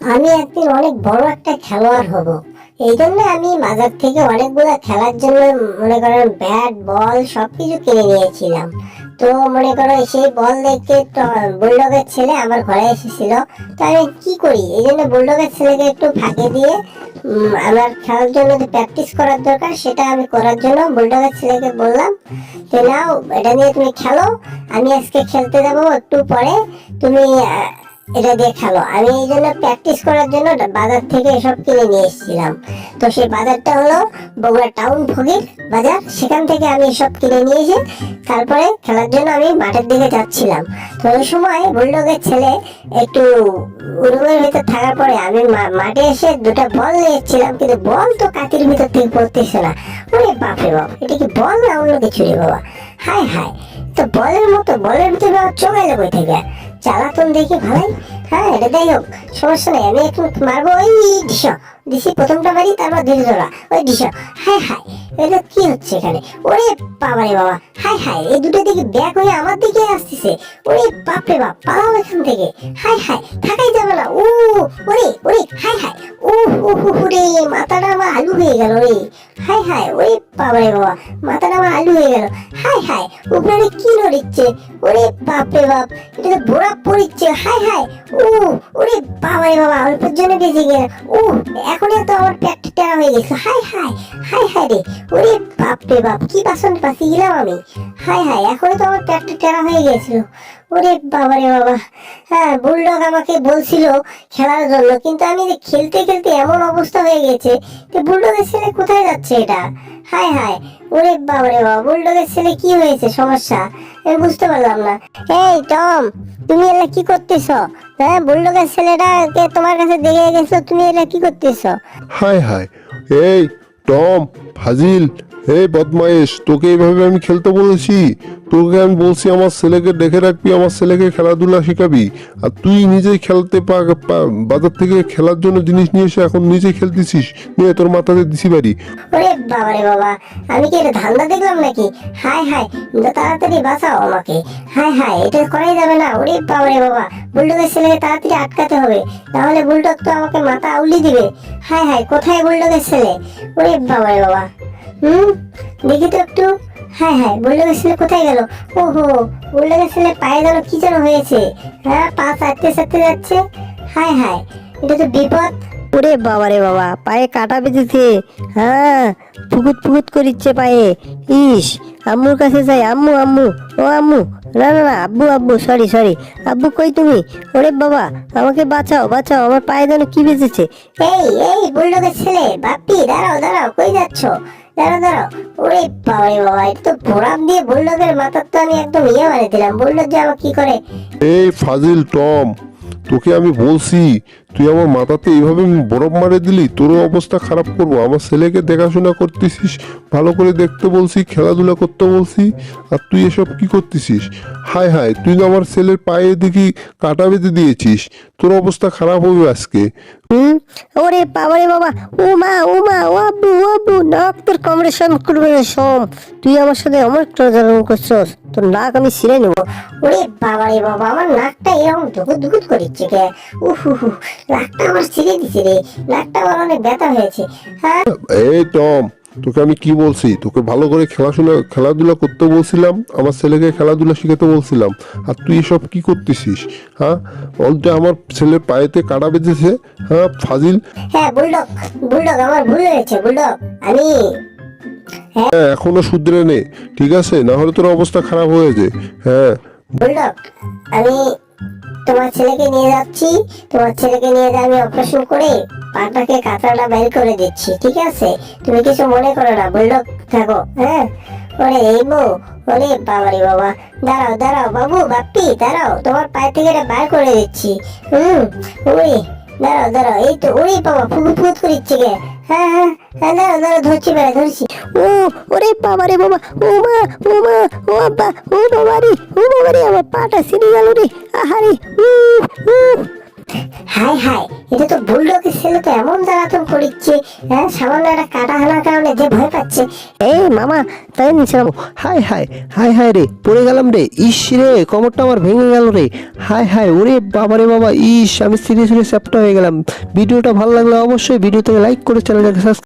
আমি একদিন অনেক বড় একটা খেলোয়াড় হব। এই জন্য আমি বাজার থেকে অনেকগুলো খেলার জন্য মনে করেন ব্যাট বল সবকিছু কিনে নিয়েছিলাম। তো মনে করো সেই বল দেখে বুলডগের ছেলে আমার ঘরে এসেছিল। তো আমি কি করি? এই জন্য বুলডগের ছেলেকে একটু ফাঁকে দিয়ে আমার খেলার জন্য যে প্র্যাকটিস করার দরকার সেটা আমি করার জন্য বুলডগের ছেলেকে বললাম, যে নাও এটা নিয়ে তুমি খেলো, আমি আজকে খেলতে যাব একটু পরে। তুমি এটা দিয়ে খেলো। আমি এই জন্য প্র্যাকটিস করার জন্য বাজার থেকে এসব কিনে নিয়ে এসেছিলাম। তো সেই বাজারটা হলো বগুড়া টাউন ফকির বাজার। সেখান থেকে আমি এসব কিনে নিয়ে এসে তারপরে খেলার জন্য আমি মাঠের দিকে যাচ্ছিলাম। তো ওই সময় বুলডগের ছেলে একটু রুমের ভিতর থাকার পরে আমি মাঠে এসে দুটো বল নিয়ে এসেছিলাম কিন্তু বল তো কাতির ভিতর থেকে পড়তেছে না। ওরে বাপরে বাপ, এটা কি বল না অন্য কিছু রে বাবা? হায় হায়, তো বলের মতো, বলের ভিতরে চোখাইলে বই থেকে? চালাতন দেখি ভাই হ্যাঁ এটা যাই হোক, সমস্যা নেই, আমি একটু মারবো ওই ডিশ দিছি প্রথমটা মারি, তারপর ধীরে ধরা ওই ডিশ হায় হায়, এটা কি হচ্ছে এখানে? ওরে বাবা রে বাবা, হায় হায়, এই দুটো দিকে ব্যাক হয়ে আমার দিকে আসতেছে। ওরে বাপরে বাপ, পালাও এখান থেকে। হায় হায়, থাকাই যাবে না। ও ওরে ওরে, হায় হায়। ও হু রে, মাথাটা আমার আলু হয়ে গেল রে। হায় হায় ওরে বাবা রে বাবা, মাথাটা আমার আলু হয়ে গেল। হায় হায় উপরে কি নড়িচ্ছে ওরে বাপরে বাপ, এটা তো বোরা পড়িচ্ছে। হায় হায় ও ওরে বাবা রে বাবা অল্পের জন্য বেঁচে গেল। ও এখন তো আমার পেট টেরা হয়ে গেছে। হায় হায় হায় হায় রে, ওরে বাপরে বাপ, কি বাসন পাশে গেলাম আমি। হায় হায় এখন তো আমার পেটটা টেরা হয়ে গেছিল। ওরে বাবা রে বাবা। হ্যাঁ বুলডগ আমাকে বলছিল খেলার জন্য, কিন্তু আমি যে খেলতে খেলতে এমন অবস্থা হয়ে গেছে যে বুলডগের ছেলে কোথায় যাচ্ছে এটা? হায় হায়, ওরে বাবা রে বাবা বুলডগের ছেলে কি হয়েছে? সমস্যা। আমি বুঝতে পারলাম না। এই টম, তুমি এলা কি করতেছ? হ্যাঁ বুলডগের ছেলেটাকে তোমার কাছে দেখে গেছো, তুমি এলা কি করতেছ? হায় হায়, এই টম, ফাজিল এই বদমাইশ তোকে এইভাবে আমি খেলতে বলেছি? তোকে আমি বলছি আমার ছেলেকে দেখে রাখবি, আমার ছেলেকে খেলাধুলা শেখাবি। আর তুই নিজেই খেলতে বাজার থেকে খেলার জন্য জিনিস নিয়ে এসে এখন নিজেই খেলতেছিস। নিয়ে তোর মাথাতে দিছি বাড়ি। ওরে বাবা রে বাবা, আমি কি এটা ধান্দা দেখলাম নাকি? হায় হায় তাড়াতাড়ি বাঁচাও আমাকে। হায় হায়, এটা করাই যাবে না। ওরে বাবা রে বাবা, বুলডগের ছেলেকে তাড়াতাড়ি আটকাতে হবে। তাহলে বুলডগ তো আমাকে মাথা আউলি দিবে। হায় হায়, কোথায় বুলডগের ছেলে? ওরে বাবা রে বাবা দেখি তো একটু। হ্যাঁ হ্যাঁ বললে গেছিলে, কোথায় গেল? ওহো, বললে গেছিলে, পায়ে যেন কি যেন হয়েছে। হ্যাঁ পা সারতে সারতে যাচ্ছে। হায় হায়, এটা তো বিপদ। ওরে বাবা রে বাবা পায়ে কাটা বেঁধেছে। হ্যাঁ ফুকুত ফুকুত করিচ্ছে পায়ে। ইস আম্মুর কাছে যাই আম্মু আম্মু ও আম্মু না না না আব্বু আব্বু সরি সরি আব্বু কই তুমি? ওরে বাবা আমাকে বাঁচাও বাঁচাও আমার পায়ে যেন কি বেঁচেছে এই এই বুলডগের ছেলে বাপ্পি দাঁড়াও দাঁড়াও কই যাচ্ছ? দাঁড়াও দাঁড়াও ওরে বাবা রে বাবা এটা তো বোরাম দিয়ে বুলডগের মাথার তো আমি একদম ইয়ে মানে দিলাম। বুলডগ যে আমার কি করে? এই ফাজিল টম তোকে আমি বলছি তুই আমার মাথাতে এইভাবে বরফ মারে দিলি, তোরও অবস্থা খারাপ করব। আমার ছেলেকে দেখাশোনা করতেছিস, ভালো করে দেখতে বলছি, খেলাধুলা করতে বলছি, আর তুই এসব কি করতেছিস? হায় হায়, তুই তো আমার ছেলের পায়ে দেখি কাটা বেঁধে দিয়েছিস, তোর অবস্থা খারাপ হবে আজকে। হুম? ওরে বাবা রে বাবা, ও মা ও মা, ও আব্বু ও আব্বু, নাক তোর সম করবে না সম তুই আমার সাথে অনেক টর্চারণ করছস, তোর নাক আমি ছিঁড়ে নেব। ওরে বাবা রে বাবা, আমার নাকটা এরকম ধুকুত ধুকুত করিচ্ছে কে? উফ। উফ, আমার ছিঁড়ে দিছে রে নাকটা আমার অনেক ব্যথা হয়েছে। হ্যাঁ? এই টম তোকে আমি কি বলছি? তোকে ভালো করে খেলাশোনা খেলাধুলা করতে বলছিলাম আমার ছেলেকে খেলাধুলা শিখাতে বলছিলাম। আর তুই এসব কি করতেছিস? হ্যাঁ? অলটা আমার ছেলের পায়েতে কাটা বেঁধেছে হ্যাঁ ফাজিল? হ্যাঁ বুলডগ বুলডগ আমার ভুল হয়েছে বুলডগ আমি হ্যাঁ? এখনও শুধরে নে ঠিক আছে? না হলে তোর অবস্থা খারাপ হয়েছে হ্যাঁ? বুলডগ আমি তোমার ছেলেকে নিয়ে যাচ্ছি তোমার ছেলেকে নিয়ে যা আমি অপারেশন করে পাটাকে কাঁচড়াটা বের করে দিচ্ছি ঠিক আছে তুমি কিছু মনে করো না বুলডগ থাকো হ্যাঁ ওরে এই বউ ওরে বাবারি বাবা দাঁড়াও দাঁড়াও বাবু বাপ্পি দাঁড়াও তোমার পায়ে থেকে এটা বার করে দিচ্ছি হুম ওই দাঁড়াও দাঁড়াও এই তো ওরে বাবা ফুকুত ফুকুত করিচ্ছে গে হ্যাঁ হ্যাঁ হ্যাঁ ধরছি বেড়া ধরছি ও ওরে বাবা রে বাবা মা ও ও বাবা ও রে ও বাবা রে আমার পাটা গেল রে আহারে উহ, উহ। High high. এটা তো বুলডগের ছেলে তো এমন জ্বালাতন করিচ্ছে হ্যাঁ সামান্য একটা কাটা হানার কারণে যে ভয় পাচ্ছে। এই মামা তাই নিছিলাম হাই হাই হাই হাই রে পড়ে গেলাম রে। ইস রে কোমরটা আমার ভেঙে গেল রে। হাই হাই ওরে বাবা রে বাবা ইস আমি সিরিয়াসলি চ্যাপ্টা হয়ে গেলাম। ভিডিওটা ভালো লাগলে অবশ্যই ভিডিওতে লাইক করে চ্যানেলটাকে সাবস্ক্রাইব